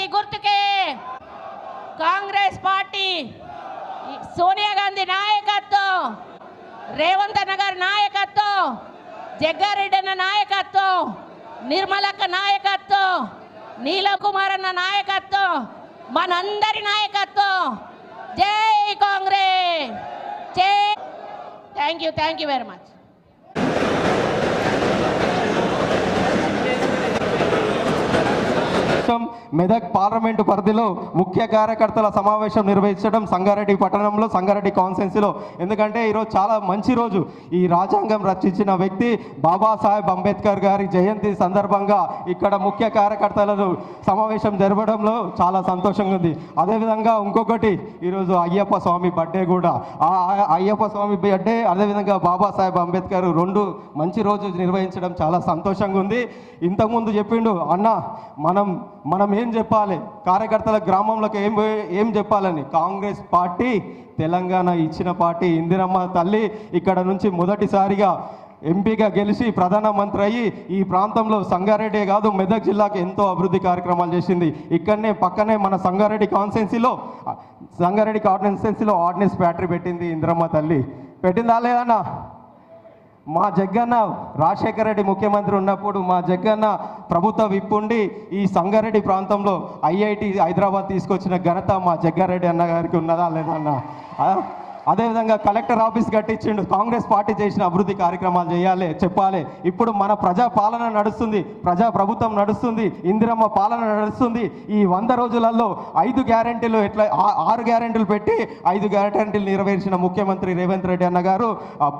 చేతి గుర్తుకే. కాంగ్రెస్ పార్టీ సోనియా గాంధీ నాయకత్వం రేవంత్ అన్న గారి నాయకత్వం జగ్గారెడ్డి అన్న నాయకత్వం నిర్మలక్క నాయకత్వం నీలకుమార్ అన్న నాయకత్వం మనందరి నాయకత్వం. జై కాంగ్రెస్! జై! Thank you thank you very much రాష్ట్రం మెదక్ పార్లమెంటు పరిధిలో ముఖ్య కార్యకర్తల సమావేశం నిర్వహించడం సంగారెడ్డి పట్టణంలో సంగారెడ్డి కాన్స్టెన్సీలో ఎందుకంటే ఈరోజు చాలా మంచి రోజు. ఈ రాజ్యాంగం రచించిన వ్యక్తి బాబాసాహెబ్ అంబేద్కర్ గారి జయంతి సందర్భంగా ఇక్కడ ముఖ్య కార్యకర్తలను సమావేశం జరపడంలో చాలా సంతోషంగా ఉంది. అదేవిధంగా ఇంకొకటి ఈరోజు అయ్యప్ప స్వామి బర్త్డే కూడా. ఆ ఆ అయ్యప్ప స్వామి బర్త్డే అదేవిధంగా బాబాసాహెబ్ అంబేద్కర్ రెండు మంచి రోజు నిర్వహించడం చాలా సంతోషంగా ఉంది. ఇంతకుముందు చెప్పిండు అన్న మనం మనం ఏం చెప్పాలి? కార్యకర్తల గ్రామంలోకి ఏం ఏం చెప్పాలని? కాంగ్రెస్ పార్టీ తెలంగాణ ఇచ్చిన పార్టీ ఇందిరమ్మ తల్లి ఇక్కడ నుంచి మొదటిసారిగా ఎంపీగా గెలిచి ప్రధానమంత్రి అయ్యి ఈ ప్రాంతంలో సంగారెడ్డి కాదు మెదక్ జిల్లాకు ఎంతో అభివృద్ధి కార్యక్రమాలు చేసింది. ఇక్కడనే పక్కనే మన సంగారెడ్డి కాన్స్టెన్సీలో సంగారెడ్డి కాన్స్టెన్సీలో ఆర్డినెన్స్ ఫ్యాక్టరీ పెట్టింది ఇందిరమ్మ తల్లి. పెట్టిందా లేదన్నా మా జగ్గన్న రాజశేఖర రెడ్డి ముఖ్యమంత్రి ఉన్నప్పుడు మా జగ్గన్న ప్రభుత్వ విప్పుండి ఈ సంగారెడ్డి ప్రాంతంలో ఐఐటి హైదరాబాద్ తీసుకొచ్చిన ఘనత మా జగ్గారెడ్డి అన్న గారికి ఉన్నదా లేదా అన్న? అదేవిధంగా కలెక్టర్ ఆఫీస్ కట్టించిండు. కాంగ్రెస్ పార్టీ చేసిన అభివృద్ధి కార్యక్రమాలు చేయాలి చెప్పాలి. ఇప్పుడు మన ప్రజా పాలన నడుస్తుంది ప్రజా ప్రభుత్వం నడుస్తుంది ఇందిరమ్మ పాలన నడుస్తుంది. ఈ వంద రోజులలో ఐదు గ్యారెంటీలు ఎట్లా ఆరు గ్యారెంటీలు పెట్టి ఐదు గ్యారంటీలు నెరవేర్చిన ముఖ్యమంత్రి రేవంత్ రెడ్డి అన్న గారు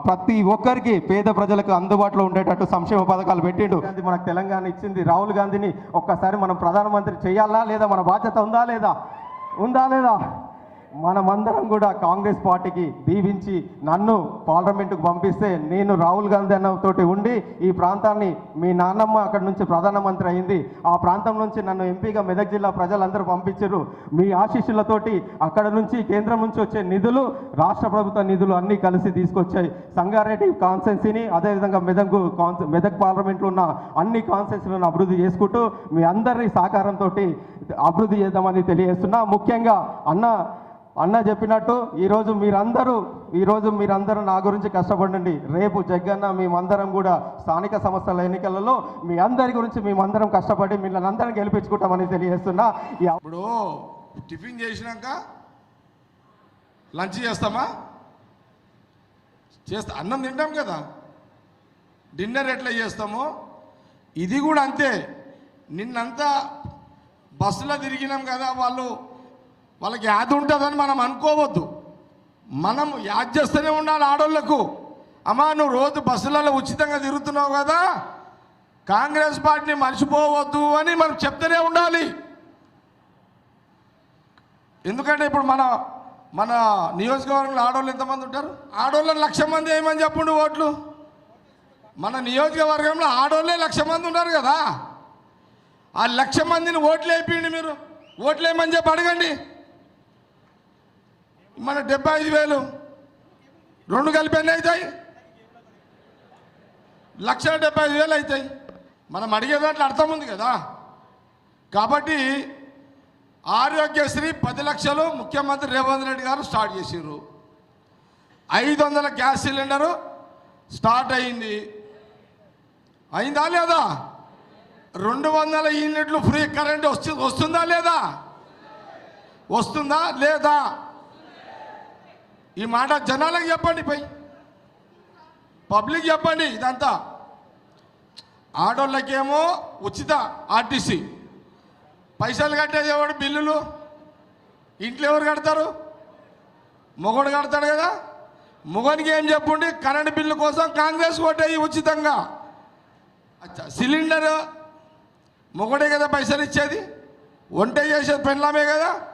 ప్రతి ఒక్కరికి పేద ప్రజలకు అందుబాటులో ఉండేటట్టు సంక్షేమ పథకాలు పెట్టిండు. అది మనకు తెలంగాణ ఇచ్చింది. రాహుల్ గాంధీని ఒక్కసారి మనం ప్రధానమంత్రి చేయాలా లేదా? మన బాధ్యత ఉందా లేదా? ఉందా లేదా? మనమందరం కూడా కాంగ్రెస్ పార్టీకి దీవించి నన్ను పార్లమెంటుకు పంపిస్తే నేను రాహుల్ గాంధీ అన్నతోటి ఉండి ఈ ప్రాంతాన్ని మీ నాన్నమ్మ అక్కడ నుంచి ప్రధానమంత్రి అయింది. ఆ ప్రాంతం నుంచి నన్ను ఎంపీగా మెదక్ జిల్లా ప్రజలందరూ పంపించారు. మీ ఆశీస్సులతోటి అక్కడ నుంచి కేంద్రం నుంచి వచ్చే నిధులు రాష్ట్ర ప్రభుత్వ నిధులు అన్నీ కలిసి తీసుకొచ్చాయి. సంగారెడ్డి కాన్సెన్సీని అదేవిధంగా మెదక్ కాన్స్ మెదక్ పార్లమెంట్లో ఉన్న అన్ని కాన్సెన్సీలను అభివృద్ధి చేసుకుంటూ మీ అందరి సహకారంతో అభివృద్ధి చేద్దామని తెలియజేస్తున్నా. ముఖ్యంగా అన్న అన్న చెప్పినట్టు ఈరోజు మీరందరూ ఈరోజు మీరందరూ నా గురించి కష్టపడండి. రేపు జగ్గన్న మేమందరం కూడా స్థానిక సంస్థల ఎన్నికలలో మీ అందరి గురించి మేమందరం కష్టపడి మిమ్మల్ని అందరం గెలిపించుకుంటామని తెలియజేస్తున్నా. ఇప్పుడు టిఫిన్ చేసినాక లంచ్ చేస్తామా? చేస్తా అన్నం తింటాం కదా. డిన్నర్ ఎట్లా చేస్తామో? ఇది కూడా అంతే. నిన్నంతా బస్సులో తిరిగినాం కదా వాళ్ళు. వాళ్ళకి యాది ఉంటుందని మనం అనుకోవద్దు. మనం యాద్ చేస్తూనే ఉండాలి ఆడోళ్ళకు. అమ్మా నువ్వు రోజు బస్సులలో ఉచితంగా తిరుగుతున్నావు కదా. కాంగ్రెస్ పార్టీని మర్చిపోవద్దు అని మనం చెప్తూనే ఉండాలి. ఎందుకంటే ఇప్పుడు మన మన నియోజకవర్గంలో ఆడవాళ్ళు ఎంతమంది ఉంటారు? ఆడవాళ్ళని లక్ష మంది ఏమని చెప్పుండు ఓట్లు? మన నియోజకవర్గంలో ఆడవాళ్ళే లక్ష మంది ఉన్నారు కదా. ఆ లక్ష మందిని ఓట్లు వేయండి మీరు. ఓట్లు వేయమని చెప్పి అడగండి. మన డెబ్బై ఐదు వేలు. రెండు కలిపి ఎన్ని అవుతాయి లక్ష డెబ్బై ఐదు వేలు అవుతాయి మనం అడిగే దాంట్లో అర్థం ఉంది కదా. కాబట్టి ఆరోగ్యశ్రీ పది లక్షలు ముఖ్యమంత్రి రేవంత్ రెడ్డి గారు స్టార్ట్ చేసిర్రు. ఐదు వందల గ్యాస్ సిలిండరు స్టార్ట్ అయింది. అయిందా లేదా? రెండు వందల యూనిట్లు ఫ్రీ కరెంట్ వస్తు వస్తుందా లేదా? వస్తుందా లేదా? ఈ మాట జనాలకు చెప్పండి పై పబ్లిక్ చెప్పండి ఇదంతా. ఆడోళ్ళకేమో ఉచిత ఆర్టీసీ. పైసలు కట్టేది ఎవడు? బిల్లులు. ఇంట్లో ఎవరు కడతారు? మొగడు కడతాడు కదా. మొగనికి ఏం చెప్పుండి? కరెంటు బిల్లు కోసం కాంగ్రెస్ ఓటేయి ఉచితంగా. అచ్చా సిలిండర్. మొగడే కదా పైసలు ఇచ్చేది. వంట చేసేది పెళ్ళామే కదా.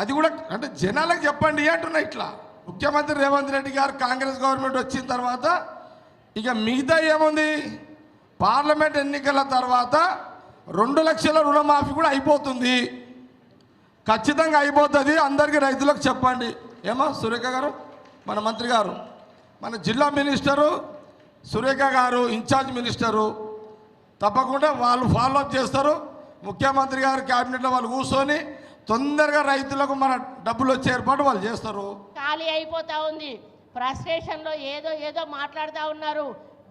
అది కూడా అంటే జనాలకు చెప్పండి అంటున్నా ఇట్లా. ముఖ్యమంత్రి రేవంత్ రెడ్డి గారు కాంగ్రెస్ గవర్నమెంట్ వచ్చిన తర్వాత ఇక మిగతా ఏముంది? పార్లమెంట్ ఎన్నికల తర్వాత రెండు లక్షల రుణమాఫీ కూడా అయిపోతుంది. ఖచ్చితంగా అయిపోతుంది. అందరికీ రైతులకు చెప్పండి. ఏమో సురేఖ గారు మన మంత్రి గారు మన జిల్లా మినిస్టరు సురేఖ గారు ఇన్ఛార్జ్ మినిస్టరు తప్పకుండా వాళ్ళు ఫాలోఅప్ చేస్తారు. ముఖ్యమంత్రి గారు క్యాబినెట్లో వాళ్ళు కూర్చొని తొందరగా రైతులకు మన డబ్బులు వచ్చే ఏర్పాటు వాళ్ళు చేస్తారు. ఖాళీ అయిపోతా ఉంది. ఫ్రస్ట్రేషన్లో ఏదో ఏదో మాట్లాడుతూ ఉన్నారు.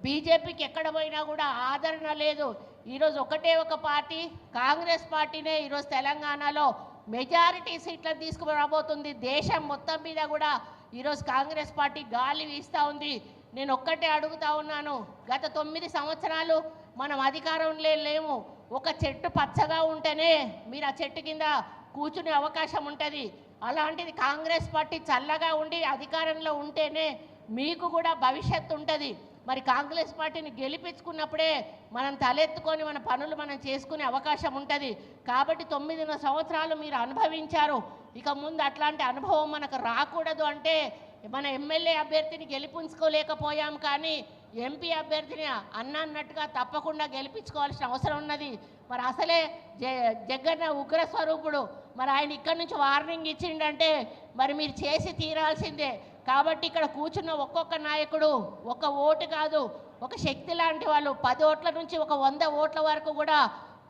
బీజేపీకి ఎక్కడ పోయినా కూడా ఆదరణ లేదు. ఈరోజు ఒకటే ఒక పార్టీ కాంగ్రెస్ పార్టీనే ఈరోజు తెలంగాణలో మెజారిటీ సీట్లను తీసుకురాబోతుంది. దేశం మొత్తం మీద కూడా ఈరోజు కాంగ్రెస్ పార్టీ గాలి వీస్తూ ఉంది. నేను ఒక్కటే అడుగుతా ఉన్నాను. గత తొమ్మిది సంవత్సరాలు మనం అధికారంలో లేము. ఒక చెట్టు పచ్చగా ఉంటేనే మీరు ఆ చెట్టు కింద కూర్చునే అవకాశం ఉంటుంది. అలాంటిది కాంగ్రెస్ పార్టీ చల్లగా ఉండి అధికారంలో ఉంటేనే మీకు కూడా భవిష్యత్తు ఉంటుంది. మరి కాంగ్రెస్ పార్టీని గెలిపించుకున్నప్పుడే మనం తలెత్తుకొని మన పనులు మనం చేసుకునే అవకాశం ఉంటుంది. కాబట్టి తొమ్మిదిన్నర సంవత్సరాలు మీరు అనుభవించారు. ఇక ముందు అట్లాంటి అనుభవం మనకు రాకూడదు అంటే మన ఎమ్మెల్యే అభ్యర్థిని గెలిపించుకోలేకపోయాం కానీ ఎంపీ అభ్యర్థిని అన్నట్టుగా తప్పకుండా గెలిపించుకోవాల్సిన అవసరం ఉన్నది. మరి అసలే జగన్న ఉగ్ర స్వరూపుడు. మరి ఆయన ఇక్కడి నుంచి వార్నింగ్ ఇచ్చిండంటే మరి మీరు చేసి తీరాల్సిందే. కాబట్టి ఇక్కడ కూర్చున్న ఒక్కొక్క నాయకుడు ఒక ఓటు కాదు ఒక శక్తి లాంటి వాళ్ళు. పది ఓట్ల నుంచి ఒక వంద ఓట్ల వరకు కూడా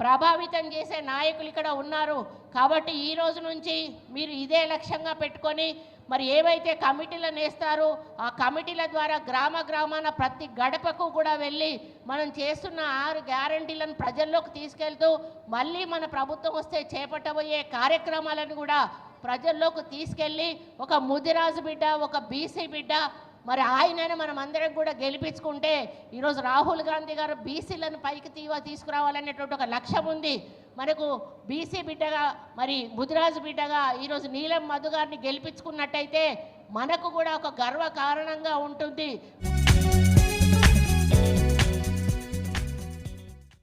ప్రభావితం చేసే నాయకులు ఇక్కడ ఉన్నారు. కాబట్టి ఈ రోజు నుంచి మీరు ఇదే లక్ష్యంగా పెట్టుకొని మరి ఏవైతే కమిటీలను వేస్తారో ఆ కమిటీల ద్వారా గ్రామ గ్రామాన ప్రతి గడపకు కూడా వెళ్ళి మనం చేస్తున్న ఆరు గ్యారంటీలను ప్రజల్లోకి తీసుకెళ్తూ మళ్ళీ మన ప్రభుత్వం వస్తే చేపట్టబోయే కార్యక్రమాలను కూడా ప్రజల్లోకి తీసుకెళ్ళి ఒక ముదిరాజు బిడ్డ ఒక బీసీ బిడ్డ మరి ఆయననే మనం అందరం కూడా గెలిపించుకుంటే ఈరోజు రాహుల్ గాంధీ గారు బీసీలను పైకి తీవ తీసుకురావాలనేటువంటి ఒక లక్ష్యం ఉంది. మనకు బీసీ బిడ్డగా మరి ముదిరాజు బిడ్డగా ఈరోజు నీలం మధు గారిని గెలిపించుకున్నట్టయితే మనకు కూడా ఒక గర్వ కారణంగా ఉంటుంది.